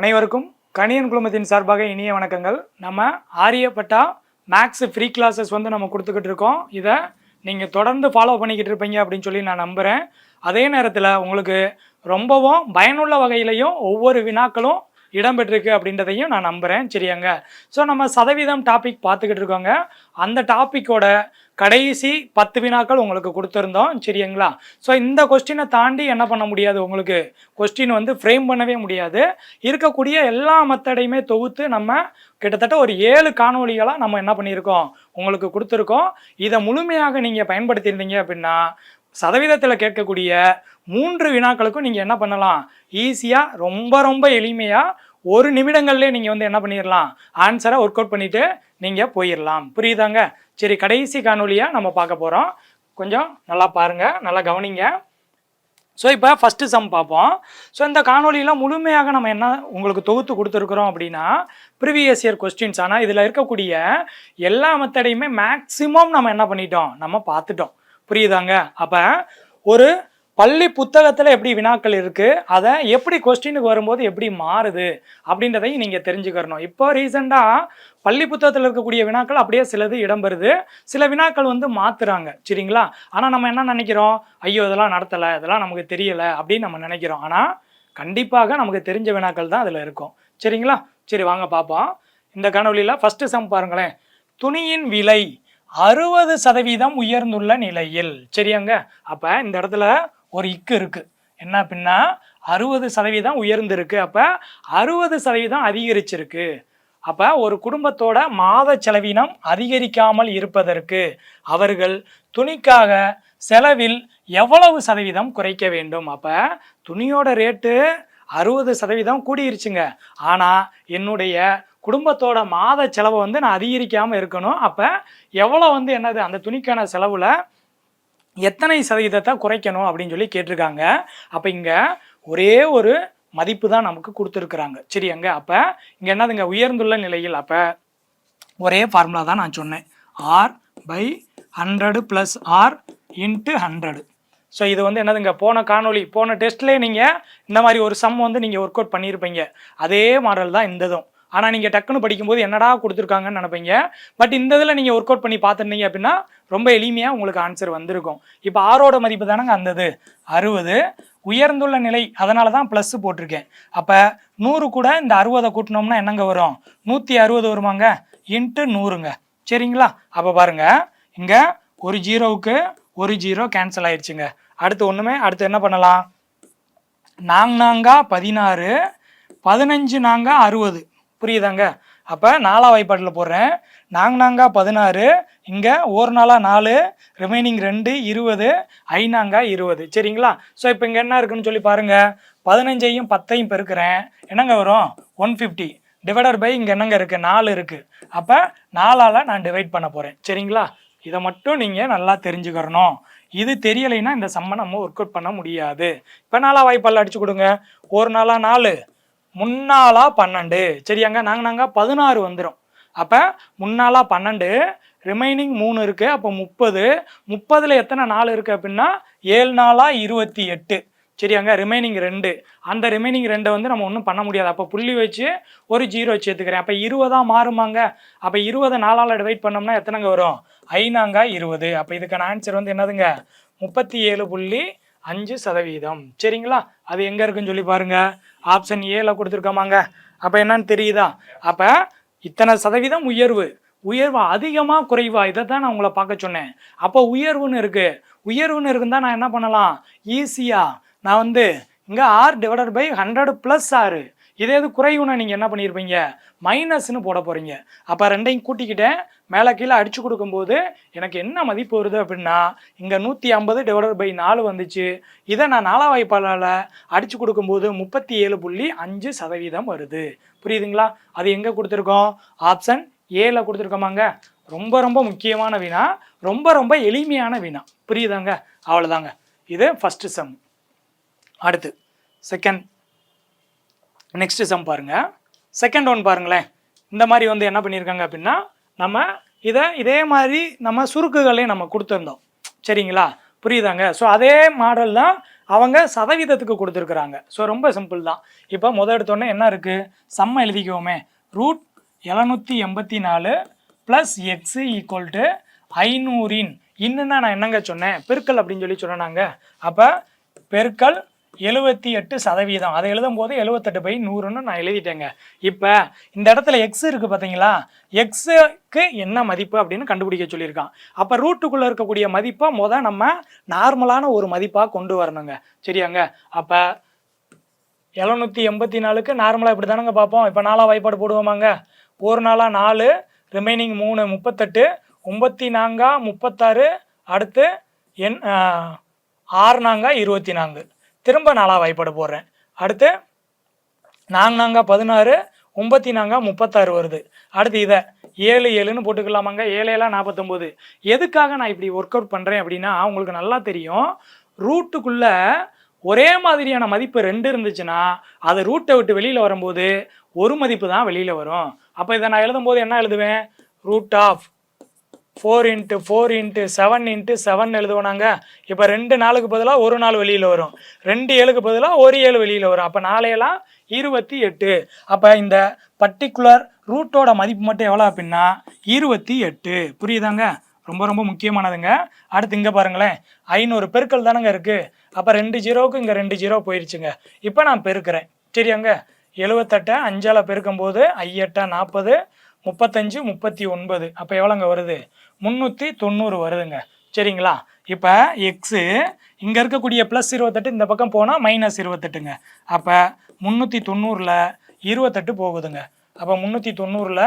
அனைவருக்கும் கணியன் குழுமத்தின் சார்பாக இனிய வணக்கங்கள். நம்ம ஆரியப்பட்டா மேக்ஸ் ஃப்ரீ கிளாஸஸ் வந்து நம்ம கொடுத்துக்கிட்டு இருக்கோம். இதை நீங்கள் தொடர்ந்து ஃபாலோ பண்ணிக்கிட்டு இருப்பீங்க அப்படின்னு சொல்லி நான் நம்புகிறேன் அதே நேரத்தில் உங்களுக்கு ரொம்பவும் பயனுள்ள வகையிலையும் ஒவ்வொரு வினாக்களும் இடம்பெற்றிருக்கு அப்படின்றதையும் நான் நம்புகிறேன் சரியாங்க? ஸோ நம்ம சதவீதம் டாபிக் பார்த்துக்கிட்டு இருக்கோங்க. அந்த டாப்பிக்கோட கடைசி பத்து வினாக்கள் உங்களுக்கு கொடுத்துருந்தோம் சரிங்களா? ஸோ இந்த கொஸ்டினை தாண்டி என்ன பண்ண முடியாது உங்களுக்கு? கொஸ்டின் வந்து ஃப்ரேம் பண்ணவே முடியாது. இருக்கக்கூடிய எல்லா மெத்தடையுமே தொகுத்து நம்ம கிட்டத்தட்ட ஒரு ஏழு காணொளிகளாக நம்ம என்ன பண்ணியிருக்கோம்? உங்களுக்கு கொடுத்துருக்கோம். இதை முழுமையாக நீங்கள் பயன்படுத்தியிருந்தீங்க அப்படின்னா சதவீதத்தில் கேட்கக்கூடிய மூன்று வினாக்களுக்கும் நீங்கள் என்ன பண்ணலாம்? ஈஸியாக ரொம்ப ரொம்ப எளிமையாக ஒரு நிமிடங்கள்லேயே நீங்கள் வந்து என்ன பண்ணிடலாம் ஆன்சரை ஒர்க் அவுட் பண்ணிவிட்டு நீங்கள் போயிடலாம் புரியுதாங்க? சரி கடைசி காணொலியாக நம்ம பார்க்க போகிறோம் கொஞ்சம் நல்லா பாருங்கள் நல்லா கவனிங்க. ஸோ இப்போ ஃபஸ்ட்டு சம் பார்ப்போம். ஸோ இந்த காணொலியில் முழுமையாக நம்ம என்ன உங்களுக்கு தொகுத்து கொடுத்துருக்குறோம் அப்படின்னா ப்ரீவியஸ் இயர் கொஸ்டின்ஸ் ஆனால் இதில் இருக்கக்கூடிய எல்லா மெத்தடையுமே மேக்ஸிமம் நம்ம என்ன பண்ணிட்டோம்? நம்ம பார்த்துட்டோம். புரியுதாங்க? அப்போ ஒரு பள்ளி புத்தகத்தில் எப்படி வினாக்கள் இருக்குது அதை எப்படி கொஸ்டினுக்கு வரும்போது எப்படி மாறுது அப்படின்றதையும் நீங்கள் தெரிஞ்சுக்கிறணும். இப்போ ரீசெண்டாக பள்ளி புத்தகத்தில் இருக்கக்கூடிய வினாக்கள் அப்படியே சிலது இடம்பெறுது. சில வினாக்கள் வந்து மாற்றுறாங்க சரிங்களா? ஆனால் நம்ம என்ன நினைக்கிறோம்? ஐயோ இதெல்லாம் நடத்தலை இதெல்லாம் நமக்கு தெரியலை அப்படின்னு நம்ம நினைக்கிறோம். ஆனால் கண்டிப்பாக நமக்கு தெரிஞ்ச வினாக்கள் தான் அதில் இருக்கும். சரிங்களா? சரி வாங்க பார்ப்போம் இந்த கனவுலியில் ஃபஸ்ட்டு சம் பாருங்களேன். துணியின் விலை அறுபது சதவீதம் உயர்ந்துள்ள நிலையில். சரியாங்க? அப்போ இந்த இடத்துல ஒரு இக்கு இருக்குது என்ன அப்படின்னா அறுபது சதவீதம் உயர்ந்திருக்கு. அப்போ அறுபது சதவீதம் அதிகரிச்சிருக்கு. அப்போ ஒரு குடும்பத்தோட மாத செலவினம் அதிகரிக்காமல் இருப்பதற்கு அவர்கள் துணிக்காக செலவில் எவ்வளவு சதவீதம் குறைக்க வேண்டும்? அப்போ துணியோட ரேட்டு அறுபது சதவீதம் கூடிருச்சுங்க. ஆனால் என்னுடைய குடும்பத்தோட மாத செலவை வந்து நான் அதிகரிக்காமல் இருக்கணும். அப்போ எவ்வளோ வந்து என்னது அந்த துணிக்கான செலவில் எத்தனை சதவீதத்தை குறைக்கணும் அப்படின்னு சொல்லி கேட்டிருக்காங்க. அப்போ இங்கே ஒரே ஒரு மதிப்பு தான் நமக்கு கொடுத்துருக்குறாங்க. சரியாங்க அப்போ இங்கே என்னதுங்க? உயர்ந்துள்ள நிலையில். அப்போ ஒரே ஃபார்முலா தான் நான் சொன்னேன். R by hundred plus R into hundred so இது வந்து என்னதுங்க? போன காணொளி போன டெஸ்ட்லேயே நீங்கள் இந்த மாதிரி ஒரு சம் வந்து நீங்கள் ஒர்க் அவுட் பண்ணியிருப்பீங்க அதே மாடல் தான் இந்த இதுவும் ஆனால் நீங்கள் டக்குன்னு படிக்கும்போது என்னடா கொடுத்துருக்காங்கன்னு நினைப்பீங்க. பட் இந்த இதில் நீங்கள் ஒர்க் அவுட் பண்ணி பார்த்துருந்தீங்க அப்படின்னா ரொம்ப எளிமையாக உங்களுக்கு ஆன்சர் வந்திருக்கும். இப்போ ஆரோட மதிப்பு தானங்க? அந்தது அறுபது. உயர்ந்துள்ள நிலை அதனால தான் ப்ளஸ் போட்டிருக்கேன். அப்போ நூறு கூட இந்த அறுபதை கூட்டினோம்னா என்னங்க வரும்? நூற்றி அறுபது வருமாங்க? இன்ட்டு நூறுங்க. சரிங்களா? அப்போ பாருங்க. இங்கே ஒரு ஜீரோவுக்கு ஒரு ஜீரோ கேன்சல் ஆயிடுச்சுங்க. அடுத்து ஒன்றுமே அடுத்து என்ன பண்ணலாம்? நாங் நாங்கா பதினாறு பதினஞ்சு நாங்கா அறுபது. புரியுதாங்க? அப்போ நாலா வாய்ப்பாட்டில் போடுறேன். நாங் நாங்கா பதினாறு இங்கே ஒரு நாளாக நாலு ரிமைனிங் ரெண்டு இருபது ஐநாங்கா இருபது. சரிங்களா? ஸோ இப்போ இங்கே என்ன இருக்குன்னு சொல்லி பாருங்கள் பதினஞ்சையும் பத்தையும் பெருக்கிறேன். என்னங்க வரும்? One fifty. டிவைடர் பை இங்கே என்னங்க இருக்குது நாலு இருக்குது அப்போ நாலால் நான் டிவைட் பண்ண போகிறேன் சரிங்களா? இதை மட்டும் நீங்கள் நல்லா தெரிஞ்சுக்கிறணும். இது தெரியலைன்னா இந்த சம்மை நம்ம ஒர்க் அவுட் பண்ண முடியாது. இப்போ நாளாக வாய்ப்பால் அடிச்சு கொடுங்க. ஒரு நாளாக நாலு முன்னாளாக பன்னெண்டு. சரியாங்க? நாங்கள் நாங்கள் பதினாறு வந்துடும் அப்போ முன்னாளாக பன்னெண்டு ரிமைனிங் மூணு இருக்குது அப்போ முப்பது. முப்பதில் எத்தனை நாள் இருக்குது அப்படின்னா ஏழு நாளாக இருபத்தி எட்டு. சரியாங்க? ரிமைனிங் ரெண்டு. அந்த ரிமைனிங் ரெண்டை வந்து நம்ம ஒன்றும் பண்ண முடியாது. அப்போ புள்ளி வச்சு ஒரு ஜீரோ வச்சு எடுத்துக்கிறேன் அப்போ இருபதாக மாறுமாங்க? அப்போ இருபது நாளால் டிவைட் பண்ணோம்னா எத்தனைங்க வரும்? ஐநாங்க இருபது. அப்போ இதுக்கான ஆன்சர் வந்து என்னதுங்க? முப்பத்தி ஏழு புள்ளி அஞ்சு சதவீதம். சரிங்களா? அது எங்கே இருக்குன்னு சொல்லி பாருங்கள் ஆப்ஷன் ஏல கொடுத்துருக்கோமாங்க. அப்போ என்னன்னு தெரியுதா? அப்போ இத்தனை சதவீதம் உயர்வு. உயர்வு அதிகமாக குறைவா? இதை தான் நான் உங்களை பார்க்க சொன்னேன். அப்போ உயர்வுன்னு இருக்கு. உயர்வுன்னு இருக்குன்னு நான் என்ன பண்ணலாம்? ஈஸியாக நான் வந்து இங்கே R divided by hundred plus ஆறு இதே இது குறைவுன்னு நீங்கள் என்ன பண்ணியிருப்பீங்க மைனஸ்னு போட போகிறீங்க அப்போ ரெண்டையும் கூட்டிக்கிட்டேன். மேலே கீழே அடிச்சு கொடுக்கும்போது எனக்கு என்ன மதிப்பு வருது அப்படின்னா இங்கே நூற்றி ஐம்பது டிவைடட் பை நாலு வந்துச்சு. இதை நான் நாலா வாய்ப்பாளால் அடிச்சு கொடுக்கும்போது முப்பத்தி ஏழு புள்ளி அஞ்சு சதவீதம் வருது. புரியுதுங்களா? அது எங்கே கொடுத்துருக்கோம்? ஆப்ஷன் ஏல கொடுத்துருக்கோமாங்க. ரொம்ப ரொம்ப முக்கியமான வினா ரொம்ப ரொம்ப எளிமையான வினா புரியுதாங்க? அவ்வளோதாங்க இது ஃபஸ்ட்டு சம் அடுத்து செகண்ட் நெக்ஸ்ட் சம் பாருங்க. செகண்ட் ஒன் பாருங்களேன். இந்த மாதிரி வந்து என்ன பண்ணியிருக்காங்க அப்படின்னா நம்ம இதை இதே மாதிரி நம்ம சுருக்குகளையும் நம்ம கொடுத்துருந்தோம். சரிங்களா? புரியுதாங்க? ஸோ அதே மாடல் தான் அவங்க சதவீதத்துக்கு கொடுத்துருக்குறாங்க. ஸோ ரொம்ப சிம்பிள் தான். இப்போ முதல் எடுத்தோடனே என்ன இருக்குது சம்மை எழுதிக்குவோமே ரூட் எழுநூற்றி எண்பத்தி நாலு ப்ளஸ் எக்ஸு ஈக்குவல் டு ஐநூறின். இன்னுன்னா நான் என்னங்க சொன்னேன்? பெருக்கல் அப்படின்னு சொல்லி சொன்னாங்க. அப்போ பெருக்கல் எழுபத்தி எட்டு சதவீதம். அதை எழுதும் போது எழுபத்தெட்டு பை நூறுன்னு நான் எழுதிட்டேங்க. இப்போ இந்த இடத்துல எக்ஸ் இருக்குது பார்த்தீங்களா எக்ஸுக்கு என்ன மதிப்பு அப்படின்னு கண்டுபிடிக்க சொல்லியிருக்கான். அப்போ ரூட்டுக்குள்ளே இருக்கக்கூடிய மதிப்பை முத நம்ம நார்மலான ஒரு மதிப்பாக கொண்டு வரணுங்க. சரியாங்க? அப்போ எழுநூற்றி எண்பத்தி நாலுக்கு நார்மலாக இப்படி தானங்க பார்ப்போம். இப்போ நாலாக வாய்ப்பாடு போடுவோமாங்க? ஒரு நாளாக நாலு ரிமைனிங் மூணு முப்பத்தெட்டு ஒம்பத்தி நாங்கா முப்பத்தாறு அடுத்து என் ஆறு நாங்கா இருபத்தி நான்கு. திரும்ப நாலாக வாய்ப்பாடு போடுறேன். அடுத்து நாங்க நாங்கா பதினாறு ஒம்பத்தி நாங்கா முப்பத்தாறு வருது. அடுத்து இதை ஏழு ஏழுன்னு போட்டுக்கலாமாங்க? ஏழு ஏழா நாற்பத்தொம்போது எதுக்காக நான் இப்படி ஒர்க் அவுட் பண்ணுறேன் அப்படின்னா உங்களுக்கு நல்லா தெரியும். ரூட்டுக்குள்ளே ஒரே மாதிரியான மதிப்பு ரெண்டு இருந்துச்சுன்னா அதை ரூட்டை விட்டு வெளியில் வரும்போது ஒரு மதிப்பு தான் வெளியில் வரும். அப்போ இதை நான் எழுதும்போது என்ன எழுதுவேன்? Root of four into four into seven into seven எழுதுவோனாங்க இப்போ ரெண்டு நாளுக்கு பதிலாக ஒரு நாள் வெளியில் வரும். ரெண்டு ஏழுக்கு பதிலாக ஒரு ஏழு வெளியில் வரும். அப்போ நாளையெல்லாம் இருபத்தி எட்டு. அப்போ இந்த பர்டிகுலர் ரூட்டோட மதிப்பு மட்டும் எவ்வளோ அப்படின்னா இருபத்தி எட்டு. புரியுதாங்க? ரொம்ப ரொம்ப முக்கியமானதுங்க. அடுத்து இங்கே பாருங்களேன். ஐநூறு பெருக்கல் தானங்க இருக்குது அப்போ ரெண்டு ஜீரோவுக்கு இங்கே ரெண்டு ஜீரோ போயிடுச்சுங்க இப்போ நான் பெருக்கிறேன். சரியாங்க? எழுவத்தெட்டை அஞ்சால் பெருக்கும்போது ஐயெட்டா நாற்பது முப்பத்தஞ்சு முப்பத்தி ஒன்பது. அப்போ எவ்வளோங்க வருது? முந்நூற்றி தொண்ணூறு வருதுங்க. சரிங்களா? இப்போ எக்ஸு இங்கே இருக்கக்கூடிய ப்ளஸ் இருபத்தெட்டு இந்த பக்கம் போனால் மைனஸ் இருபத்தெட்டுங்க. அப்போ முந்நூற்றி தொண்ணூறில் இருபத்தெட்டு போகுதுங்க. அப்போ முந்நூற்றி தொண்ணூறில்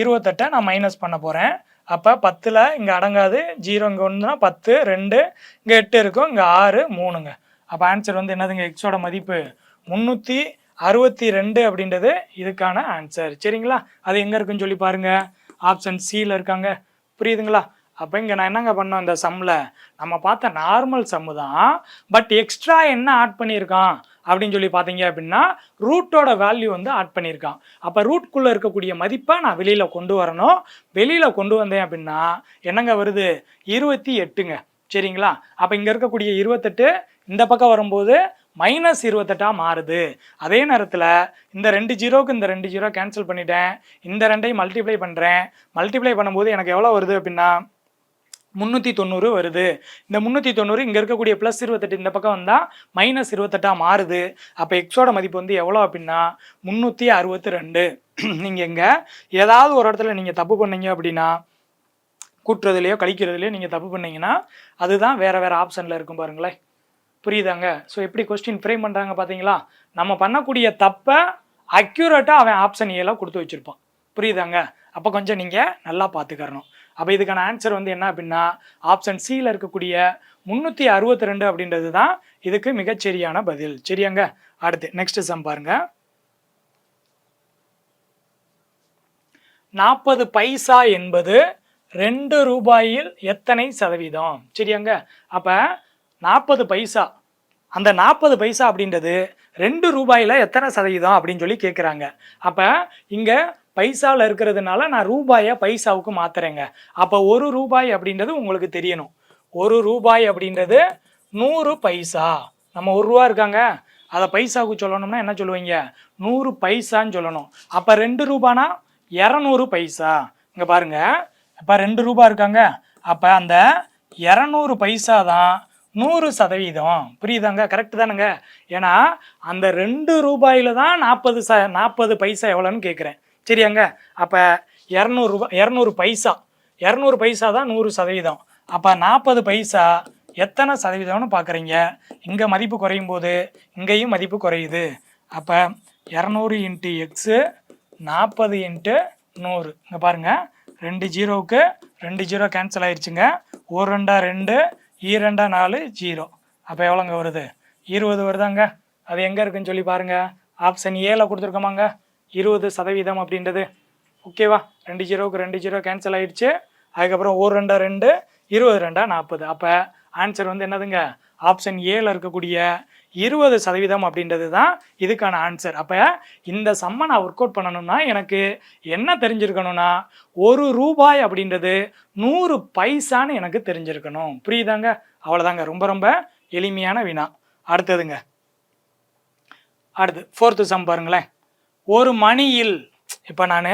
இருபத்தெட்டை நான் மைனஸ் பண்ண போகிறேன் அப்போ பத்தில் இங்கே அடங்காது. ஜீரோ இங்கே ஒன்றுனா பத்து ரெண்டு இங்கே எட்டு இருக்கும். இங்கே ஆறு மூணுங்க. அப்போ ஆன்சர் வந்து என்னதுங்க? எக்ஸோட மதிப்பு முந்நூற்றி அறுபத்தி ரெண்டு அப்படின்றது இதுக்கான ஆன்சர் சரிங்களா? அது எங்கே இருக்குன்னு சொல்லி பாருங்கள் ஆப்ஷன் சியில் இருக்காங்க. புரியுதுங்களா? அப்போ இங்கே நான் என்னங்க பண்ணோம் இந்த சம்மில் நம்ம பார்த்த நார்மல் சம்மு தான். பட் எக்ஸ்ட்ரா என்ன ஆட் பண்ணியிருக்கான்? அப்படின்னு சொல்லி பார்த்தீங்க அப்படின்னா ரூட்டோட வேல்யூ வந்து ஆட் பண்ணியிருக்கான். அப்போ ரூட்குள்ளே இருக்கக்கூடிய மதிப்பை நான் வெளியில் கொண்டு வரணும். வெளியில் கொண்டு வந்தேன் அப்படின்னா என்னங்க வருது? இருபத்தி எட்டுங்க. சரிங்களா? அப்போ இங்கே இருக்கக்கூடிய இருபத்தெட்டு இந்த பக்கம் வரும்போது மைனஸ் இருபத்தெட்டாக மாறுது. அதே நேரத்தில் இந்த ரெண்டு ஜீரோவுக்கு இந்த ரெண்டு ஜீரோ கேன்சல் பண்ணிட்டேன். இந்த ரெண்டையும் மல்டிப்ளை பண்ணுறேன் மல்டிப்ளை பண்ணும்போது எனக்கு எவ்வளோ வருது அப்படின்னா முந்நூற்றி தொண்ணூறு வருது. இந்த முந்நூற்றி தொண்ணூறு இங்கே இருக்கக்கூடிய ப்ளஸ் இருபத்தெட்டு இந்த பக்கம் வந்தால் மைனஸ் இருபத்தெட்டாக மாறுது. அப்போ எக்ஸோட மதிப்பு வந்து எவ்வளோ அப்படின்னா முந்நூற்றி அறுபத்தி ரெண்டு. நீங்கள் இங்கே ஏதாவது ஒரு இடத்துல நீங்கள் தப்பு பண்ணீங்க அப்படின்னா கூட்டுறதுலையோ கழிக்கிறதுலையோ நீங்கள் தப்பு பண்ணீங்கன்னா அதுதான் வேறு வேறு ஆப்ஷனில் இருக்கும் பாருங்களேன். புரியுதாங்க? ஸோ எப்படி கொஸ்டின் ஃப்ரேம் பண்ணுறாங்க பார்த்தீங்களா நம்ம பண்ணக்கூடிய தப்பை அக்யூரேட்டாக அவன் ஆப்ஷன் ஏலாம் கொடுத்து வச்சுருப்பான். புரியுதாங்க? அப்போ கொஞ்சம் நீங்கள் நல்லா பார்த்துக்கறணும் அப்போ இதுக்கான ஆன்சர் வந்து என்ன அப்படின்னா ஆப்ஷன் சியில் இருக்கக்கூடிய முந்நூற்றி அறுபத்தி ரெண்டு அப்படின்றது தான் இதுக்கு மிகச்சரியான பதில். சரியாங்க? அடுத்து நெக்ஸ்ட் சம் பாருங்க. நாற்பது பைசா என்பது ரெண்டு ரூபாயில் எத்தனை சதவீதம்? சரியாங்க? அப்போ நாற்பது பைசா அந்த நாற்பது பைசா அப்படின்றது ரெண்டு ரூபாயில் எத்தனை சதவீதம் அப்படின்னு சொல்லி கேட்குறாங்க அப்போ இங்கே பைசாவில் இருக்கிறதுனால நான் ரூபாயை பைசாவுக்கு மாத்துறேங்க. அப்போ ஒரு ரூபாய் அப்படின்றது உங்களுக்கு தெரியணும். ஒரு ரூபாய் அப்படின்றது நூறு பைசா. நம்ம ஒரு ரூபா இருக்காங்க. அதை பைசாவுக்கு சொல்லணும்னா என்ன சொல்லுவீங்க? நூறு பைசான்னு சொல்லணும். அப்போ ரெண்டு ரூபானா? இரநூறு பைசா. இங்கே பாருங்க. அப்போ ரெண்டு ரூபா இருக்காங்க. அப்போ அந்த இரநூறு பைசா தான் நூறு சதவீதம். புரியுதாங்க? கரெக்டு தானுங்க. ஏன்னா அந்த ரெண்டு ரூபாயில் தான் நாற்பது ச நாற்பது பைசா எவ்வளோன்னு கேட்குறேன் சரியாங்க? அப்போ இரநூறுபா இரநூறு பைசா. இரநூறு பைசா தான் நூறு சதவீதம். அப்போ நாற்பது பைசா எத்தனை சதவீதம்னு பார்க்குறீங்க இங்கே மதிப்பு குறையும் போது இங்கேயும் மதிப்பு குறையுது. அப்போ இரநூறு இன்ட்டு எக்ஸு நாற்பது இன்ட்டு நூறு. இங்கே பாருங்கள் ரெண்டு ஜீரோவுக்கு ரெண்டு ஜீரோ கேன்சல் ஆயிடுச்சுங்க ஒரு ரெண்டா ரெண்டு ஈரெண்டா நாலு ஜீரோ. அப்போ எவ்வளோங்க வருது? இருபது வருதாங்க. அது எங்கே இருக்குன்னு சொல்லி பாருங்கள் ஆப்ஷன் ஏல கொடுத்துருக்கோமாங்க. இருபது சதவீதம் அப்படின்றது. ஓகேவா ரெண்டு ஜீரோவுக்கு ரெண்டு ஜீரோ கேன்சல் ஆகிடுச்சு அதுக்கப்புறம் ஒரு ரெண்டா ரெண்டு இருபது ரெண்டா நாற்பது. அப்போ ஆன்சர் வந்து என்னதுங்க? ஆப்ஷன் ஏல இருக்கக்கூடிய இருபது சதவீதம் அப்படின்றது தான் இதுக்கான ஆன்சர் அப்போ இந்த சம்மை நான் ஒர்க் அவுட் பண்ணணும்னா எனக்கு என்ன தெரிஞ்சிருக்கணும்னா ஒரு ரூபாய் அப்படின்றது நூறு பைசான்னு எனக்கு தெரிஞ்சிருக்கணும். புரியுதாங்க? அவ்வளோதாங்க ரொம்ப ரொம்ப எளிமையான வினா. அடுத்ததுங்க. அடுத்து ஃபோர்த்து சம் பாருங்களேன். ஒரு மணியில் இப்போ நான்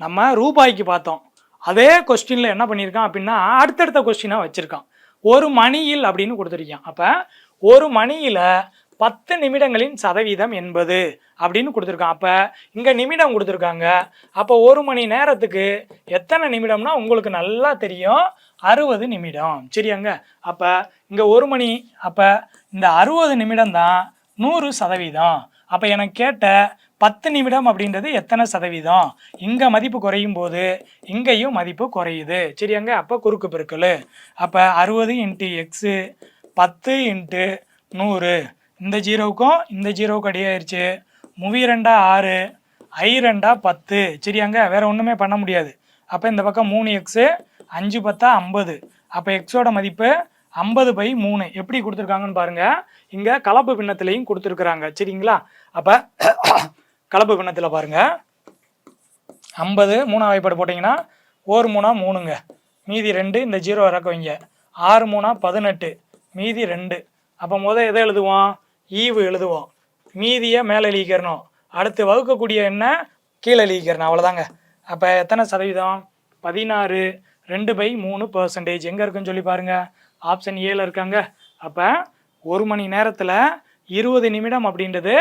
நம்ம ரூபாய்க்கு பார்த்தோம். அதே கொஸ்டினில் என்ன பண்ணியிருக்கான் அப்படின்னா அடுத்தடுத்த கொஸ்டினாக வச்சுருக்கான். ஒரு மணியில் அப்படின்னு கொடுத்துருக்கான். அப்போ ஒரு மணியில் பத்து நிமிடங்களின் சதவீதம் என்பது அப்படின்னு கொடுத்துருக்கான். அப்போ இங்கே நிமிடம் கொடுத்துருக்காங்க. அப்போ ஒரு மணி நேரத்துக்கு எத்தனை நிமிடம்னா உங்களுக்கு நல்லா தெரியும் அறுபது நிமிடம். சரியாங்க? அப்போ இங்கே ஒரு மணி அப்போ இந்த அறுபது நிமிடம் தான் நூறு சதவீதம். அப்போ எனக்கு கேட்ட பத்து நிமிடம் அப்படின்றது எத்தனை சதவீதம்? இங்கே மதிப்பு குறையும் போது இங்கேயும் மதிப்பு குறையுது. சரியாங்க? அப்போ குறுக்கு பெருக்கல். அப்போ அறுபது இன்ட்டு எக்ஸு பத்து இன்ட்டு நூறு. இந்த ஜீரோவுக்கும் இந்த ஜீரோவுக்கும் அடியாயிருச்சு. முவி ரெண்டா ஆறு ஐ ரெண்டா பத்து. சரியாங்க? வேறு ஒன்றுமே பண்ண முடியாது. அப்போ இந்த பக்கம் மூணு எக்ஸு அஞ்சு பத்தா ஐம்பது. அப்போ எக்ஸோட மதிப்பு ஐம்பது பை மூணு. எப்படி கொடுத்துருக்காங்கன்னு பாருங்கள் இங்கே கலப்பு பின்னத்துலேயும் கொடுத்துருக்குறாங்க. சரிங்களா? அப்போ கலப்பு பின்னத்தில் பாருங்கள் ஐம்பது மூணா வாய்ப்பாடு போட்டிங்கன்னா ஒரு மூணா மூணுங்க. மீதி ரெண்டு இந்த ஜீரோ இறக்க வைங்க. ஆறு மூணா பதினெட்டு மீதி ரெண்டு. அப்போ முதல் எதை எழுதுவோம்? ஈவு எழுதுவோம். மீதியை மேலே எழுதிக்கிறணும் அடுத்து வகுக்கக்கூடிய என்ன கீழே எழுதிக்கிறணும் அவ்வளோதாங்க அப்போ எத்தனை சதவீதம்? பதினாறு ரெண்டு பை மூணு பர்சன்டேஜ் எங்கே இருக்குன்னு சொல்லி பாருங்கள் ஆப்ஷன் ஏல இருக்காங்க. அப்போ ஒரு மணி நேரத்தில் இருபது நிமிடம் அப்படின்றது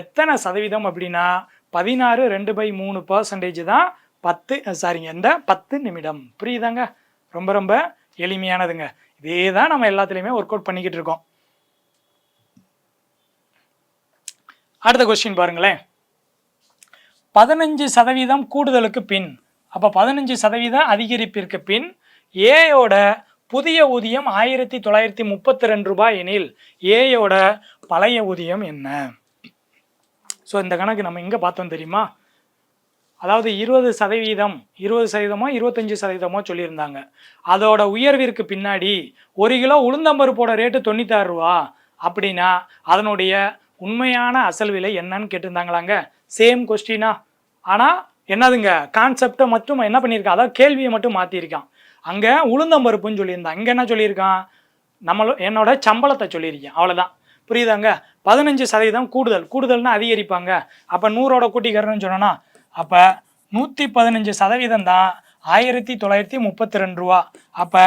எத்தனை சதவீதம் அப்படின்னா பதினாறு ரெண்டு பை மூணு பர்சன்டேஜ் தான் பத்து சாரிங்க இந்த பத்து நிமிடம். புரியுதாங்க? ரொம்ப ரொம்ப எளிமையானதுங்க. இதே தான் நம்ம எல்லாத்துலேயுமே ஒர்க் அவுட் பண்ணிக்கிட்டு இருக்கோம். அடுத்த கொஸ்டின் பாருங்களேன். பதினஞ்சு சதவீதம் கூடுதலுக்கு பின் அப்போ பதினஞ்சு சதவீதம் அதிகரிப்பிற்கு பின் ஏயோட புதிய ஊதியம் ஆயிரத்தி தொள்ளாயிரத்தி முப்பத்தி ரெண்டு ரூபாய் எனில் ஏயோட பழைய ஊதியம் என்ன? ஸோ இந்த கணக்கு நம்ம எங்கே பார்த்தோம் தெரியுமா? அதாவது இருபது சதவீதம் இருபது சதவீதமோ இருபத்தஞ்சி சதவீதமோ சொல்லியிருந்தாங்க. அதோட உயர்விற்கு பின்னாடி ஒரு கிலோ உளுந்தம்பருப்போட ரேட்டு தொண்ணூத்தாறு ரூபா அப்படின்னா அதனுடைய உண்மையான அசல் விலை என்னன்னு கேட்டிருந்தாங்களாங்க? சேம் கொஸ்டினா ஆனால் என்னதுங்க? கான்செப்டை மட்டும் என்ன பண்ணியிருக்கான்? அதாவது கேள்வியை மட்டும் மாற்றியிருக்கான் அங்கே உளுந்தம்பருப்புன்னு சொல்லியிருந்தான். இங்கே என்ன சொல்லியிருக்கான்? நம்மளோ என்னோட சம்பளத்தை சொல்லியிருக்கேன். அவ்வளோதான் புரியுதாங்க? பதினஞ்சு சதவீதம் கூடுதல். கூடுதல்னா அதிகரிப்பாங்க. அப்போ நூறோட கூட்டிக்கிறேன்னு சொன்னோன்னா அப்போ நூற்றி பதினஞ்சு சதவீதம் தான் ஆயிரத்தி தொள்ளாயிரத்தி முப்பத்தி ரெண்டு ரூபா. அப்போ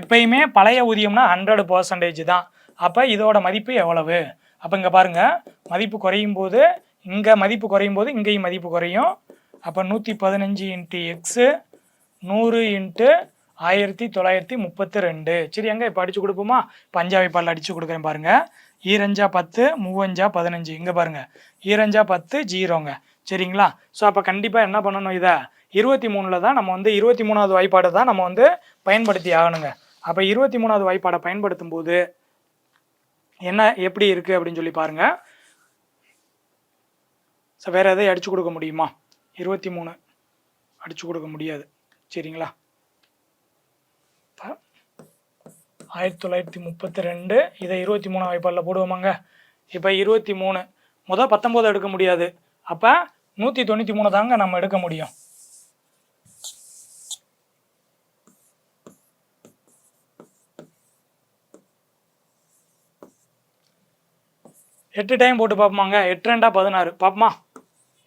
எப்பயுமே பழைய ஊதியம்னா ஹண்ட்ரட் பர்சன்டேஜ் தான். அப்போ இதோட மதிப்பு எவ்வளவு? அப்போ இங்கே பாருங்கள் மதிப்பு குறையும் போது இங்கே மதிப்பு குறையும் போது இங்கேயும் மதிப்பு குறையும். அப்போ நூற்றி பதினஞ்சு இன்ட்டு எக்ஸு நூறு இன்ட்டு ஆயிரத்தி தொள்ளாயிரத்தி முப்பத்தி ரெண்டு சரி எங்கே இப்போ அடித்து கொடுப்போமா? பஞ்சாபி பால் அடித்து கொடுக்குறேன் பாருங்கள் ஈரஞ்சா பத்து மூவஞ்சா பதினஞ்சு. இங்கே பாருங்க. ஈரஞ்சா பத்து ஜீரோங்க. சரிங்களா? ஸோ அப்போ கண்டிப்பாக என்ன பண்ணணும் இதை? இருபத்தி மூணில் தான் நம்ம வந்து இருபத்தி மூணாவது வாய்ப்பாடை தான் நம்ம வந்து பயன்படுத்தி ஆகணுங்க. அப்போ இருபத்தி மூணாவது வாய்ப்பாடை பயன்படுத்தும் போது என்ன எப்படி இருக்குது அப்படின்னு சொல்லி பாருங்க. ஸோ வேறு எதையும் அடிச்சு கொடுக்க முடியுமா? இருபத்தி மூணு அடிச்சு கொடுக்க முடியாது. சரிங்களா? ஆயிரத்தி தொள்ளாயிரத்தி முப்பத்தி ரெண்டு இதை இருபத்தி மூணு வாய்ப்பாடில் போடுவோமாங்க. இப்போ இருபத்தி மூணு. முதல் பத்தொம்போது எடுக்க முடியாது. அப்போ நூற்றி தொண்ணூற்றி மூணு தாங்க நம்ம எடுக்க முடியும். எட்டு டைம் போட்டு பார்ப்போமாங்க. எட்டு ரெண்டா பதினாறு. பார்ப்போமா?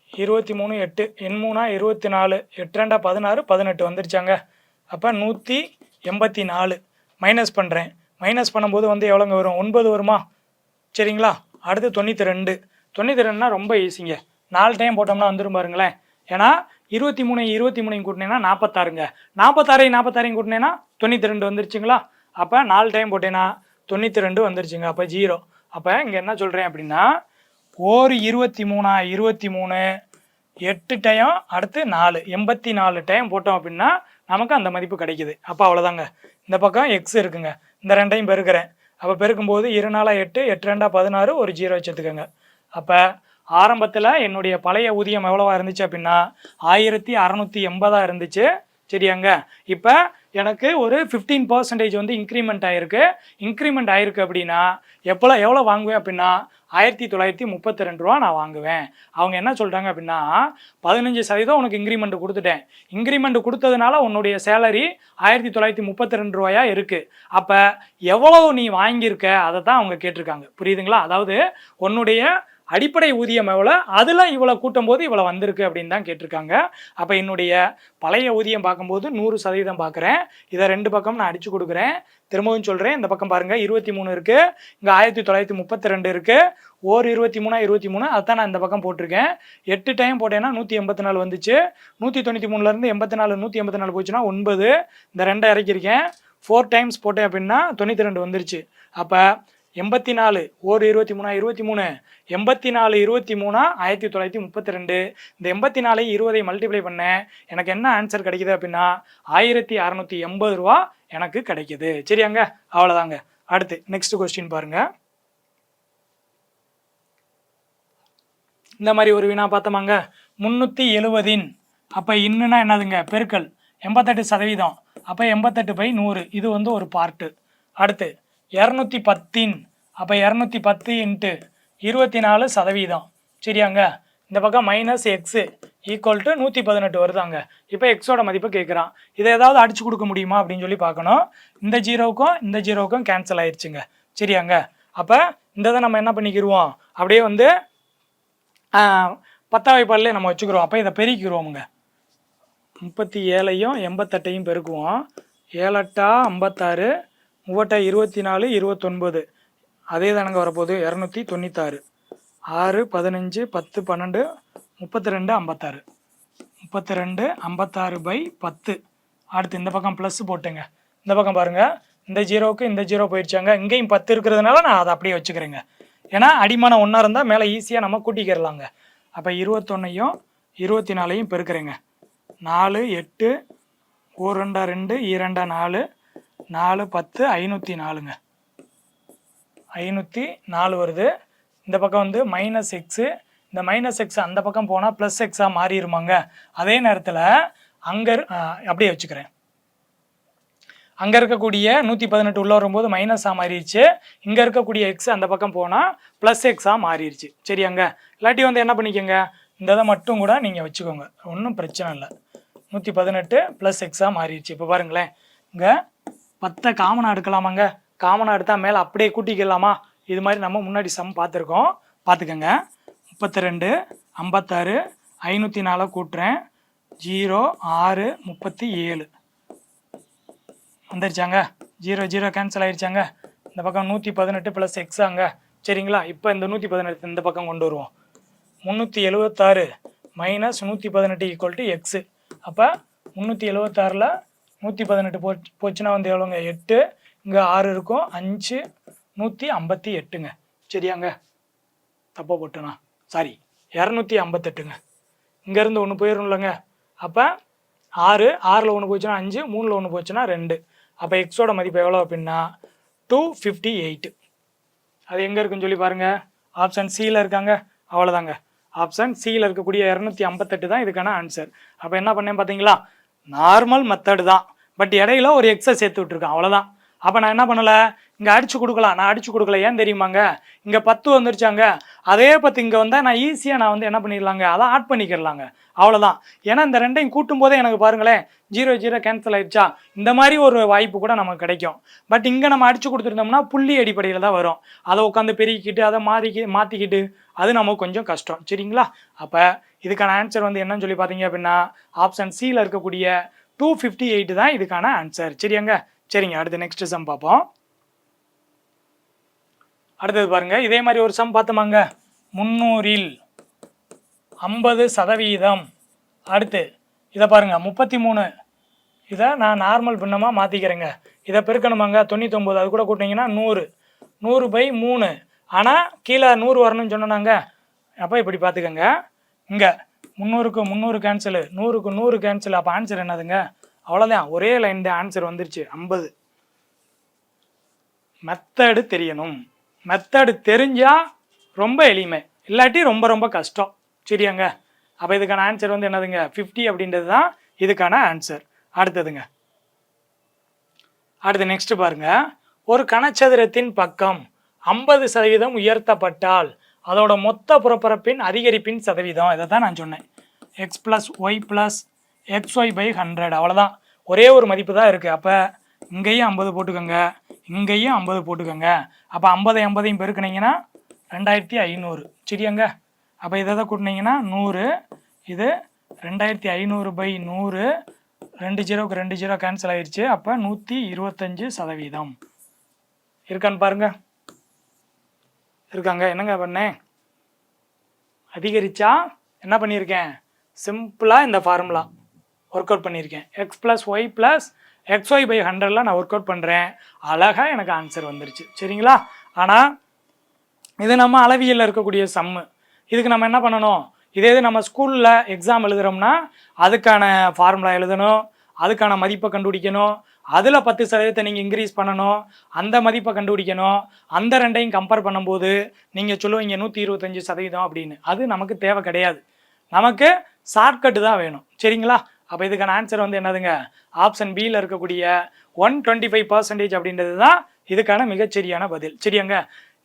இருபத்தி மூணு எட்டு. எண் மூணா இருபத்தி நாலு. எட்டு ரெண்டா பதினாறு பதினெட்டு வந்துருச்சாங்க. அப்போ நூற்றி எண்பத்தி நாலு. மைனஸ் பண்ணுறேன் மைனஸ் பண்ணும்போது வந்து எவ்வளோங்க வரும்? ஒன்பது வருமா? சரிங்களா? அடுத்து தொண்ணூற்றி ரெண்டு. தொண்ணூற்றி ரெண்டுனா ரொம்ப ஈஸிங்க நாலு டைம் போட்டோம்னா வந்துடும் பாருங்களேன். ஏன்னா இருபத்தி மூணு இருபத்தி மூணையும் கூட்டினேன்னா நாற்பத்தாறுங்க நாற்பத்தாறையும் நாற்பத்தாறையும் கூட்டினேன்னா தொண்ணூற்றி ரெண்டு வந்துருச்சுங்களா? அப்போ நாலு டைம் போட்டேன்னா தொண்ணூற்றி ரெண்டு வந்துருச்சுங்க. அப்போ ஜீரோ அப்போ இங்கே என்ன சொல்கிறேன் அப்படின்னா ஒரு இருபத்தி மூணா இருபத்தி மூணு எட்டு டைம் அடுத்து நாலு. எண்பத்தி நாலு டைம் போட்டோம் அப்படின்னா நமக்கு அந்த மதிப்பு கிடைக்குது. அப்போ அவ்வளோதாங்க இந்த பக்கம் எக்ஸ் இருக்குங்க. இந்த ரெண்டையும் பெருக்கிறேன். அப்போ பெருக்கும்போது இரு நாளாக எட்டு எட்டு ரெண்டா பதினாறு ஒரு ஜீரோ வச்சுருக்குங்க அப்போ ஆரம்பத்தில் என்னுடைய பழைய ஊதியம் எவ்வளவா இருந்துச்சு அப்படின்னா ஆயிரத்தி அறநூற்றி எண்பதாக இருந்துச்சு. சரியாங்க? இப்போ எனக்கு ஒரு ஃபிஃப்டீன் பர்சன்டேஜ் வந்து இன்க்ரிமெண்ட் ஆகிருக்கு இன்க்ரிமெண்ட் ஆகிருக்கு அப்படின்னா எப்போ எவ்வளோ வாங்குவேன் அப்படின்னா ஆயிரத்தி தொள்ளாயிரத்தி முப்பத்தி ரெண்டு ரூபா நான் வாங்குவேன். அவங்க என்ன சொல்கிறாங்க அப்படின்னா பதினஞ்சு சதவீதம் உனக்கு இன்க்ரிமெண்ட் கொடுத்துட்டேன். இன்க்ரிமெண்ட் கொடுத்ததுனால உன்னுடைய சேலரி ஆயிரத்தி தொள்ளாயிரத்தி முப்பத்தி ரெண்டு ரூபாயா இருக்குது அப்போ எவ்வளவு நீ வாங்கியிருக்க? அதை தான் அவங்க கேட்டிருக்காங்க. புரியுதுங்களா? அதாவது உன்னுடைய அடிப்படை ஊதியம் எவ்வளோ? அதில் இவ்வளோ கூட்டும் போது இவ்வளோ வந்திருக்கு அப்படின்னு தான் கேட்டிருக்காங்க. அப்போ என்னுடைய பழைய ஊதியம் பார்க்கும்போது நூறு சதவீதம் பார்க்குறேன். இதை ரெண்டு பக்கம் நான் அடிச்சு கொடுக்குறேன். திரும்பவும் சொல்கிறேன். இந்த பக்கம் பாருங்கள் இருபத்தி மூணு இருக்குது இங்கே ஆயிரத்தி தொள்ளாயிரத்தி முப்பத்தி ரெண்டு இருக்குது ஓர் இருபத்தி மூணா இருபத்தி மூணு அதான் நான் இந்த பக்கம் போட்டிருக்கேன். எட்டு டைம் போட்டேன்னா நூற்றி எண்பத்தி நாலு வந்துச்சு. நூற்றி தொண்ணூற்றி மூணுலேருந்து எண்பத்தி நாலு நூற்றி எண்பத்தி நாலு போச்சுன்னா ஒன்பது. இந்த ரெண்டை இறக்கியிருக்கேன். ஃபோர் டைம்ஸ் போட்டேன் அப்படின்னா தொண்ணூற்றி ரெண்டு வந்துருச்சு. அப்போ எண்பத்தி நாலு ஒரு இருபத்தி மூணா இருபத்தி மூணு. எண்பத்தி நாலு இருபத்தி மூணா ஆயிரத்தி தொள்ளாயிரத்தி முப்பத்தி ரெண்டு. இந்த எண்பத்தி நாலு இருபதை மல்டிப்ளை பண்ணேன் எனக்கு என்ன ஆன்சர் கிடைக்குது அப்படின்னா ஆயிரத்தி அறநூற்றி எண்பது ரூபா எனக்கு கிடைக்குது. சரியாங்க? அவ்வளோதாங்க அடுத்து நெக்ஸ்ட் கொஸ்டின் பாருங்க. இந்த மாதிரி ஒரு வினா பார்த்தோமாங்க? முந்நூற்றி எழுவதின் அப்போ இன்னுன்னா என்னதுங்க? பெருக்கல். எண்பத்தெட்டு சதவீதம். அப்போ எண்பத்தெட்டு பை நூறு. இது வந்து ஒரு பார்ட்டு அடுத்து இரநூத்தி பத்தின். அப்போ இரநூத்தி பத்து இன்ட்டு இருபத்தி நாலு சதவீதம். சரியாங்க? இந்த பக்கம் மைனஸ் எக்ஸு ஈக்குவல் டு நூற்றி பதினெட்டு வருதாங்க. இப்போ எக்ஸோட மதிப்பு கேட்குறான் இதை ஏதாவது அடிச்சு கொடுக்க முடியுமா அப்படின்னு சொல்லி பார்க்கணும். இந்த ஜீரோவுக்கும் இந்த ஜீரோவுக்கும் கேன்சல் ஆயிடுச்சுங்க சரியாங்க? அப்போ இந்த இதை நம்ம என்ன பண்ணிக்கிடுவோம் அப்படியே வந்து பத்தாவை பால்லே நம்ம வச்சுக்கிறோம் அப்போ இதை பெருக்கிடுவோமுங்க முப்பத்தி ஏழையும் எண்பத்தெட்டையும் பெருக்குவோம். ஏழட்டா ஐம்பத்தாறு மூவட்டா இருபத்தி நாலு இருபத்தொன்பது. அதே தானங்க வரப்போகுது. இரநூத்தி தொண்ணூத்தாறு. ஆறு பதினஞ்சு பத்து பன்னெண்டு முப்பத்தி ரெண்டு ஐம்பத்தாறு. முப்பத்தி ரெண்டு ஐம்பத்தாறு பை பத்து. அடுத்து இந்த பக்கம் ப்ளஸ் போட்டுங்க. இந்த பக்கம் பாருங்கள் இந்த ஜீரோவுக்கு இந்த ஜீரோ போயிடுச்சாங்க இங்கேயும் பத்து இருக்கிறதுனால நான் அதை அப்படியே வச்சுக்கிறேங்க. ஏன்னா அடிமானம் ஒன்றா இருந்தால் மேலே ஈஸியாக நம்ம கூட்டிக்கிறலாங்க. அப்போ இருபத்தொன்னையும் இருபத்தி நாலையும் பெருக்கிறேங்க. நாலு எட்டு ஒரு ரெண்டா ரெண்டு இரண்டா நாலு. நாலு பத்து ஐநூற்றி நாலுங்க. ஐநூற்றி நாலு வருது. இந்த பக்கம் வந்து மைனஸ் எக்ஸு இந்த மைனஸ் எக்ஸ் அந்த பக்கம் போனால் ப்ளஸ் எக்ஸாக மாறிடுமாங்க அதே நேரத்தில் அங்கே அப்படியே வச்சுக்கிறேன். அங்கே இருக்கக்கூடிய நூற்றி பதினெட்டு உள்ளே வரும்போது மைனஸாக மாறிடுச்சு இங்கே இருக்கக்கூடிய எக்ஸ் அந்த பக்கம் போனால் ப்ளஸ் எக்ஸாக மாறிடுச்சு சரியாங்க? இல்லாட்டி வந்து என்ன பண்ணிக்கோங்க? இந்த இதை மட்டும் கூட நீங்கள் வச்சுக்கோங்க. ஒன்றும் பிரச்சனை இல்லை. நூற்றி பதினெட்டு ப்ளஸ் எக்ஸாக மாறிடுச்சு இப்போ பாருங்களேன். இங்கே பத்தை காமனாக எடுக்கலாமாங்க? காமனாக எடுத்தால் மேலே அப்படியே கூட்டிக்கலாமா? இது மாதிரி நம்ம முன்னாடி சம் பார்த்துருக்கோம். பார்த்துக்கோங்க. முப்பத்தி ரெண்டு ஐம்பத்தாறு ஐநூற்றி நாலை கூட்டுறேன். ஜீரோ ஆறு முப்பத்தி ஏழு வந்துருச்சாங்க. ஜீரோ ஜீரோ கேன்சல் ஆயிடுச்சாங்க இந்த பக்கம் நூற்றி பதினெட்டு ப்ளஸ் எக்ஸாங்க சரிங்களா? இப்போ இந்த நூற்றி பதினெட்டு இந்த பக்கம் கொண்டு வருவோம். முந்நூற்றி எழுபத்தாறு மைனஸ் நூற்றி பதினெட்டு ஈக்குவல் டு எக்ஸு அப்போ முந்நூற்றி எழுபத்தாறில் நூற்றி பதினெட்டு போ போச்சுன்னா வந்து எவ்வளோங்க எட்டு. இங்கே ஆறு இருக்கும். அஞ்சு நூற்றி ஐம்பத்தி எட்டுங்க. சரியாங்க? தப்பாக போட்டேண்ணா சாரி இரநூத்தி ஐம்பத்தெட்டுங்க. இங்கேருந்து ஒன்று போயிடும்லங்க அப்போ ஆறு ஆறில் ஒன்று போச்சுன்னா அஞ்சு மூணில் ஒன்று போச்சுன்னா ரெண்டு. அப்போ எக்ஸோட மதிப்பு எவ்வளோ அப்படின்னா டூ ஃபிஃப்டி எயிட்டு அது எங்கே இருக்குன்னு சொல்லி பாருங்கள் ஆப்ஷன் சியில் இருக்காங்க. அவ்வளோதாங்க ஆப்ஷன் சியில் இருக்கக்கூடிய இரநூத்தி ஐம்பத்தெட்டு தான் இதுக்கான ஆன்சர் அப்போ என்ன பண்ணேன் பார்த்தீங்களா நார்மல் மெத்தடு தான். பட் இடையில ஒரு எக்ஸை சேர்த்து விட்ருக்கேன் அவ்வளோதான் அப்போ நான் என்ன பண்ணலை? இங்கே அடிச்சு கொடுக்கலாம். நான் அடிச்சு கொடுக்கல. ஏன் தெரியுமாங்க? இங்கே பத்து வந்துருச்சாங்க. அதே பத்து இங்கே வந்தால் நான் ஈஸியாக நான் வந்து என்ன பண்ணிடலாங்க? அதை ஆட் பண்ணிக்கிறலாங்க அவ்வளோதான் ஏன்னா இந்த ரெண்டையும் கூட்டும் போதே எனக்கு பாருங்களேன் ஜீரோ ஜீரோ கேன்சல் ஆயிடுச்சா? இந்த மாதிரி ஒரு வாய்ப்பு கூட நமக்கு கிடைக்கும். பட் இங்கே நம்ம அடிச்சு கொடுத்துருந்தோம்னா புள்ளி அடிப்படையில் தான் வரும். அதை உட்காந்து பெருக்கிட்டு அதை மாறிக்கி மாற்றிக்கிட்டு அது நமக்கு கொஞ்சம் கஷ்டம். சரிங்களா? அப்போ இதுக்கான ஆன்சர் வந்து என்னன்னு சொல்லி பார்த்தீங்க அப்படின்னா ஆப்ஷன் சியில் இருக்கக்கூடிய டூ ஃபிஃப்டி எயிட் தான் இதுக்கான ஆன்சர் சரியாங்க? சரிங்க அடுத்து நெக்ஸ்ட் சம் பார்ப்போம். அடுத்தது பாருங்க இதே மாதிரி ஒரு சம் பார்த்தோமாங்க. முந்நூறில் ஐம்பது சதவீதம். அடுத்து இதை பாருங்க முப்பத்தி மூணு இதை நான் நார்மல் பின்னமாக மாற்றிக்கிறேங்க இதை பெருக்கணுமாங்க தொண்ணூத்தொம்பது அது கூட கூட்டிங்கன்னா நூறு. நூறு பை மூணு. ஆனால் கீழே நூறு வரணும்னு சொன்னாங்க அப்போ இப்படி பார்த்துக்கோங்க. இங்கே முந்நூறுக்கு முந்நூறு கேன்சலு நூறுக்கு நூறு கேன்சல் அப்போ ஆன்சர் என்னதுங்க? அவ்வளோதான் ஒரே லைன் தான் ஆன்சர் வந்துருச்சு. ஐம்பது. மெத்தடு தெரியணும். மெத்தடு தெரிஞ்சால் ரொம்ப எளிமை. இல்லாட்டி ரொம்ப ரொம்ப கஷ்டம். சரியாங்க? அப்போ இதுக்கான ஆன்சர் வந்து என்னதுங்க? ஃபிஃப்டி அப்படின்றது தான் இதுக்கான ஆன்சர் அடுத்ததுங்க. அடுத்து நெக்ஸ்ட் பாருங்க. ஒரு கனச்சதுரத்தின் பக்கம் ஐம்பது சதவீதம் உயர்த்தப்பட்டால் அதோட மொத்த புறப்பரப்பின் அதிகரிப்பின் சதவீதம். இதை தான் நான் சொன்னேன். X plus y plus x y by hundred அவ்வளோதான் ஒரே ஒரு மதிப்பு தான் இருக்குது அப்போ இங்கேயும் ஐம்பது போட்டுக்கோங்க. இங்கேயும் ஐம்பது போட்டுக்கோங்க. அப்போ ஐம்பது ஐம்பதையும் பெருக்குனீங்கன்னா ரெண்டாயிரத்தி ஐநூறு. சரியாங்க? அப்போ இதை தான் கூட்டினீங்கன்னா நூறு. இது ரெண்டாயிரத்தி ஐநூறு பை நூறு. ரெண்டு ஜீரோக்கு ரெண்டு ஜீரோ கேன்சல் ஆயிடுச்சு அப்போ நூற்றி இருபத்தஞ்சு சதவீதம். இருக்கான்னு பாருங்க. இருக்காங்க. என்னங்க பண்ணேன் அதிகரிச்சா என்ன பண்ணியிருக்கேன்? சிம்பிளாக இந்த ஃபார்முலா ஒர்க் அவுட் பண்ணியிருக்கேன். X plus y plus x y by ஹண்ட்ரடில் நான் ஒர்க் அவுட் பண்ணுறேன் அழகாக எனக்கு ஆன்சர் வந்துருச்சு. சரிங்களா? ஆனால் இது நம்ம அளவியலில் இருக்கக்கூடிய சம்மு இதுக்கு நம்ம என்ன பண்ணணும்? இதே இது நம்ம ஸ்கூலில் எக்ஸாம் எழுதுகிறோம்னா அதுக்கான ஃபார்முலா எழுதணும் அதுக்கான மதிப்பை கண்டுபிடிக்கணும் அதில் பத்து சதவீதத்தை நீங்கள் இன்க்ரீஸ் பண்ணணும் அந்த மதிப்பை கண்டுபிடிக்கணும் அந்த ரெண்டையும் கம்பேர் பண்ணும்போது நீங்கள் சொல்லுவீங்க நூற்றி இருபத்தஞ்சி சதவீதம் அப்படின்னு. அது நமக்கு தேவை கிடையாது. நமக்கு ஷார்ட்கட்டு தான் வேணும். சரிங்களா? அப்போ இதுக்கான ஆன்சர் வந்து என்னதுங்க? ஆப்ஷன் பியில் இருக்கக்கூடிய ஒன் டுவெண்ட்டி ஃபைவ் பர்சன்டேஜ் அப்படின்றது தான் இதுக்கான மிகச்சரியான பதில். சரியாங்க?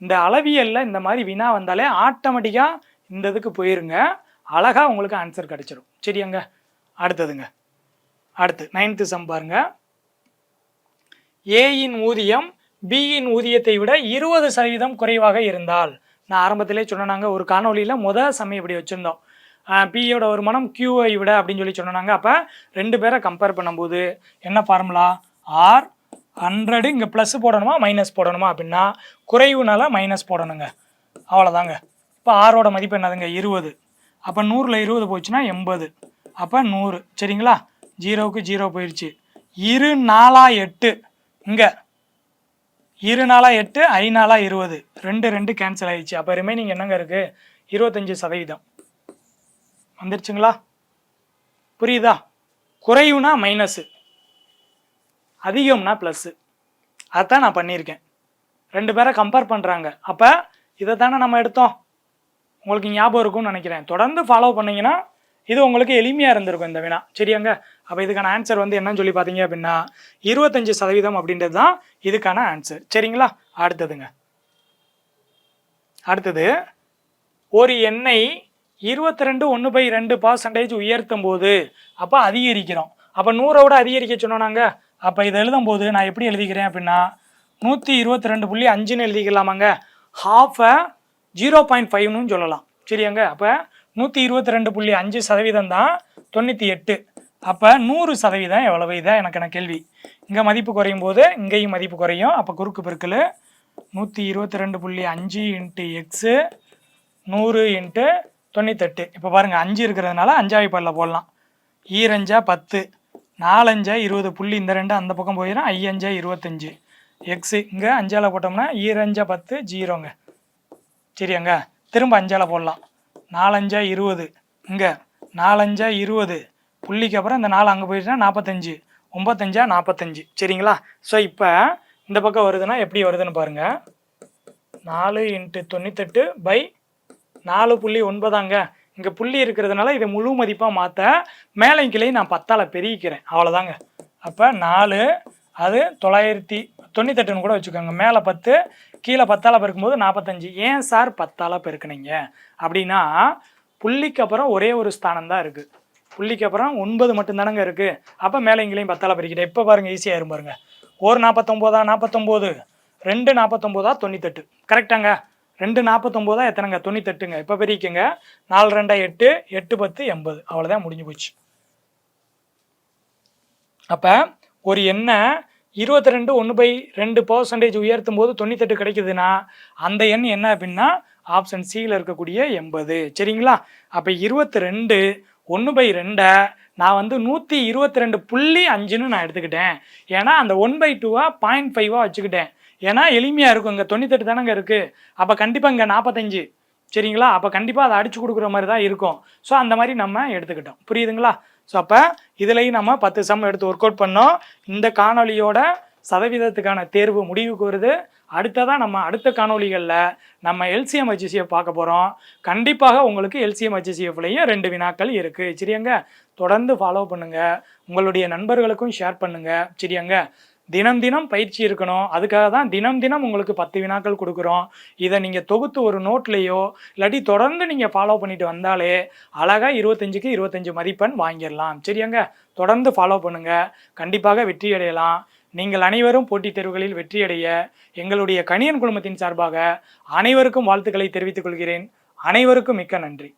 இந்த அளவியலில் இந்த மாதிரி வினா வந்தாலே ஆட்டோமேட்டிக்காக இந்த இதுக்கு போயிருங்க. அழகாக உங்களுக்கு ஆன்சர் கிடச்சிரும். சரியாங்க? அடுத்ததுங்க. அடுத்து நைன்த்து சம் பாருங்க. ஏயின் ஊதியம் பியின் ஊதியத்தை விட இருபது சதவீதம் குறைவாக இருந்தால். நான் ஆரம்பத்திலே சொன்னாங்க ஒரு காணொளியில் முத சமயம் இப்படி வச்சுருந்தோம். பியோட வருமானம் கியூஐ விட அப்படின்னு சொல்லி சொன்னாங்க அப்போ ரெண்டு பேரை கம்பேர் பண்ணும்போது என்ன ஃபார்முலா ஆர் ஹண்ட்ரடு இங்கே ப்ளஸ் போடணுமா? மைனஸ் போடணுமா? அப்படின்னா குறைவுனால மைனஸ் போடணுங்க. அவ்வளோதாங்க இப்போ ஆரோட மதிப்பு என்னதுங்க? இருபது. அப்போ நூறில் இருபது போச்சுன்னா எண்பது. அப்போ நூறு. சரிங்களா? ஜீரோவுக்கு ஜீரோ போயிடுச்சு இரு நாலா எட்டு. இங்கே. இரு நாளா எட்டு ஐ இருபது. ரெண்டு ரெண்டு கேன்சல் ஆயிடுச்சு. அப்போ ரிமைனிங் என்னங்க இருக்குது இருபத்தஞ்சி சதவீதம். வந்துருச்சுங்களா? புரியுதா? குறைவுனா மைனஸு அதிகம்னா ப்ளஸ்ஸு அதான் நான் பண்ணியிருக்கேன். ரெண்டு பேரை கம்பேர் பண்ணுறாங்க அப்போ இதை தானே நம்ம எடுத்தோம்? உங்களுக்கு ஞாபகம் இருக்கும்னு நினைக்கிறேன். தொடர்ந்து ஃபாலோ பண்ணிங்கன்னா இது உங்களுக்கு எளிமையாக இருந்திருக்கும் இந்த வினா. சரியாங்க? அப்போ இதுக்கான ஆன்சர் வந்து என்னன்னு சொல்லி பார்த்தீங்க அப்படின்னா இருபத்தஞ்சு சதவீதம் அப்படின்றது தான் இதுக்கான ஆன்சர் சரிங்களா? அடுத்ததுங்க. அடுத்தது ஒரு எண்ணெய் இருபத்தி ரெண்டு ஒன்று பை ரெண்டு பர்சன்டேஜ் உயர்த்தும் போது அப்போ அதிகரிக்கிறோம். அப்போ நூறை விட அதிகரிக்க சொன்னோனாங்க அப்போ இதை எழுதும் போது நான் எப்படி எழுதிக்கிறேன் அப்படின்னா நூற்றி இருபத்தி ரெண்டு புள்ளி அஞ்சுன்னு எழுதிக்கலாமாங்க. ஹாஃபை ஜீரோ பாயிண்ட் ஃபைவ்னு சொல்லலாம். சரியாங்க? அப்போ நூற்றி இருபத்தி ரெண்டு புள்ளி அஞ்சு சதவீதம் தான் தொண்ணூற்றி எட்டு. அப்போ நூறு சதவீதம் எவ்வளவு? இதான் எனக்கான கேள்வி. இங்கே மதிப்பு குறையும் போது இங்கேயும் மதிப்பு குறையும். அப்போ குறுக்கு பெருக்கல் நூற்றி இருபத்தி ரெண்டு புள்ளி அஞ்சு இன்ட்டு எக்ஸு நூறு இன்ட்டு தொண்ணூத்தெட்டு. இப்போ பாருங்கள் அஞ்சு இருக்கிறதுனால அஞ்சாவி பாலில் போடலாம். ஈரஞ்சா பத்து நாலஞ்சா இருபது புள்ளி இந்த ரெண்டு அந்த பக்கம் போயிடும் ஐயஞ்சா இருபத்தஞ்சு. எக்ஸு இங்கே அஞ்சால் போட்டோம்னா ஈரஞ்சா பத்து ஜீரோங்க. சரியாங்க? திரும்ப அஞ்சால் போடலாம். நாலஞ்சா இருபது இங்கே நாலஞ்சா இருபது புள்ளிக்கு அப்புறம் இந்த நாலு அங்கே போயிடுச்சுன்னா நாற்பத்தஞ்சு ஒம்பத்தஞ்சா நாற்பத்தஞ்சு சரிங்களா? ஸோ இப்போ இந்த பக்கம் வருதுன்னா எப்படி வருதுன்னு பாருங்கள் நாலு இன்ட்டு தொண்ணூத்தெட்டு பை நாலு புள்ளி ஒன்பதாங்க. இங்கே புள்ளி இருக்கிறதுனால இதை முழு மதிப்பாக மாற்ற மேலே கிளையும் நான் பத்தால் பெருகிக்கிறேன். அவ்வளோதாங்க அப்போ நாலு அது தொள்ளாயிரத்தி தொண்ணூத்தெட்டுன்னு கூட வச்சுக்கோங்க. மேலே பத்து கீழே பத்தால் பெருக்கும்போது நாற்பத்தஞ்சு ஏன் சார் பத்தால் பெருக்குனீங்க? அப்படின்னா புள்ளிக்கு அப்புறம் ஒரே ஒரு ஸ்தானம் தான் இருக்குது புள்ளிக்கு அப்புறம் ஒன்பது மட்டும்தானங்க இருக்குது அப்போ மேலே இங்கேயும் பத்தால் பெருக்கிட்டேன். இப்போ பாருங்கள் ஈஸியாக இருக்கும் பாருங்கள் ஒரு நாற்பத்தொம்போதா நாற்பத்தொம்போது ரெண்டு நாற்பத்தொம்போதா தொண்ணூத்தெட்டு. கரெக்டாங்க ரெண்டு நாற்பத்தொம்போதா எத்தனைங்க தொண்ணூத்தெட்டுங்க. இப்போ பெருக்கிங்க நாலு ரெண்டா எட்டு எட்டு பத்து எண்பது. அவ்வளோதான் முடிஞ்சு போச்சு. அப்போ ஒரு எண்ணை இருபத்தி ரெண்டு ஒன்று பை ரெண்டு பர்சன்டேஜ் உயர்த்தும் போது தொண்ணூத்தெட்டு கிடைக்குதுன்னா அந்த எண் என்ன அப்படின்னா ஆப்ஷன் சியில் இருக்கக்கூடிய எண்பது. சரிங்களா? அப்போ இருபத்தி ரெண்டு ஒன்று பை ரெண்டை நான் வந்து நூற்றி இருபத்தி ரெண்டு புள்ளி அஞ்சுன்னு நான் எடுத்துக்கிட்டேன். ஏன்னா அந்த ஒன் பை டூவாக பாயிண்ட் ஃபைவாக வச்சுக்கிட்டேன். ஏன்னா எளிமையாக இருக்கும் இங்கே தொண்ணூத்தெட்டு தானங்க இருக்குது அப்போ கண்டிப்பாக இங்கே நாற்பத்தஞ்சு சரிங்களா? அப்போ கண்டிப்பாக அதை அடிச்சு கொடுக்குற மாதிரி தான் இருக்கும். ஸோ அந்த மாதிரி நம்ம எடுத்துக்கிட்டோம். புரியுதுங்களா? ஸோ அப்போ இதுலேயும் நம்ம பத்து சம் எடுத்து ஒர்க் அவுட் பண்ணோம். இந்த காணொளியோட சதவீதத்துக்கான தேர்வு முடிவுக்கு வருது. அடுத்ததாக நம்ம அடுத்த காணொளிகளில் நம்ம எல்சிஎம் ஹெச்சிசிஎஃப் பார்க்க போகிறோம் கண்டிப்பாக உங்களுக்கு எல்சிஎம் ஹெச்சிசிஎஃப்லேயும் ரெண்டு வினாக்கள் இருக்குது சரியாங்க? தொடர்ந்து ஃபாலோ பண்ணுங்கள் உங்களுடைய நண்பர்களுக்கும் ஷேர் பண்ணுங்கள் சரியாங்க? தினம் தினம் பயிற்சி இருக்கணும். அதுக்காக தான் தினம் தினம் உங்களுக்கு பத்து வினாக்கள் கொடுக்குறோம். இதை நீங்கள் தொகுத்து ஒரு நோட்லேயோ இல்லாட்டி தொடர்ந்து நீங்கள் ஃபாலோ பண்ணிட்டு வந்தாலே அழகாக இருபத்தஞ்சுக்கு இருபத்தஞ்சு மதிப்பெண் வாங்கிடலாம். சரியாங்க? தொடர்ந்து ஃபாலோ பண்ணுங்கள் கண்டிப்பாக வெற்றி அடையலாம். நீங்கள் அனைவரும் போட்டித் தேர்வுகளில் வெற்றியடைய எங்களுடைய கணியன் குழுமத்தின் சார்பாக அனைவருக்கும் வாழ்த்துக்களை தெரிவித்துக் கொள்கிறேன். அனைவருக்கும் மிக்க நன்றி.